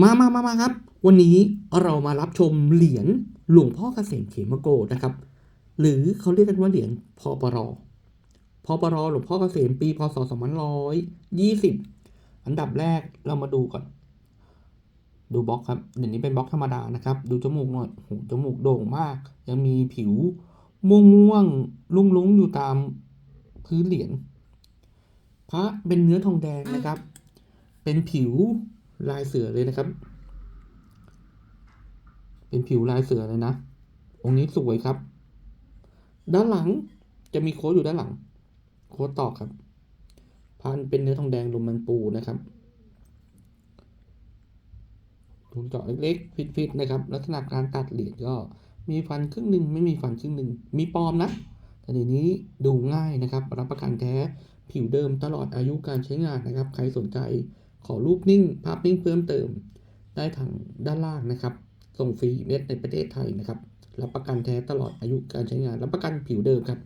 มามามามาครับ วันนี้เรามารับชมเหรียญหลวงพ่อเกษมเขมโกนะครับ หรือเขาเรียกกันว่าเหรียญพปรพปรหลวงพ่อเกษมปีพศ2520 อันดับแรกเรามาดูก่อน ดูบล็อกครับเดี๋ยวนี้เป็นบล็อกธรรมดานะครับ ดูจมูกหน่อยโหจมูกโด่งมาก ยังมีผิวม่วงม่วงๆลุ่งลุงๆอยู่ตามพื้นเหรียญพระเป็นเนื้อทองแดงนะครับ เป็นผิว ลายเสือเลยนะครับ เป็นผิวลายเสือเลยนะ องค์นี้สวยครับ ด้านหลังจะมีโค้ดอยู่ด้านหลัง โค้ดตอกครับ พันเป็นเนื้อทองแดงลมมันปูนะครับถุงเจาะเล็กๆฟิตๆนะครับ ลักษณะการตัดเหรียญก็มีฟันครึ่งหนึ่งไม่มีฟันครึ่งหนึ่งมีปลอมนะแต่เดี๋ยวนี้ดูง่ายนะครับ รับประกันแท้ผิวเดิมตลอดอายุการใช้งานนะครับ ใครสนใจ ขอรูปนิ่งภาพนิ่งเพิ่มเติม ได้ทางด้านล่างนะครับ ส่งฟรีเม็ดในประเทศไทยนะครับ รับประกันแท้ตลอดอายุการใช้งาน รับประกันผิวเดิมครับ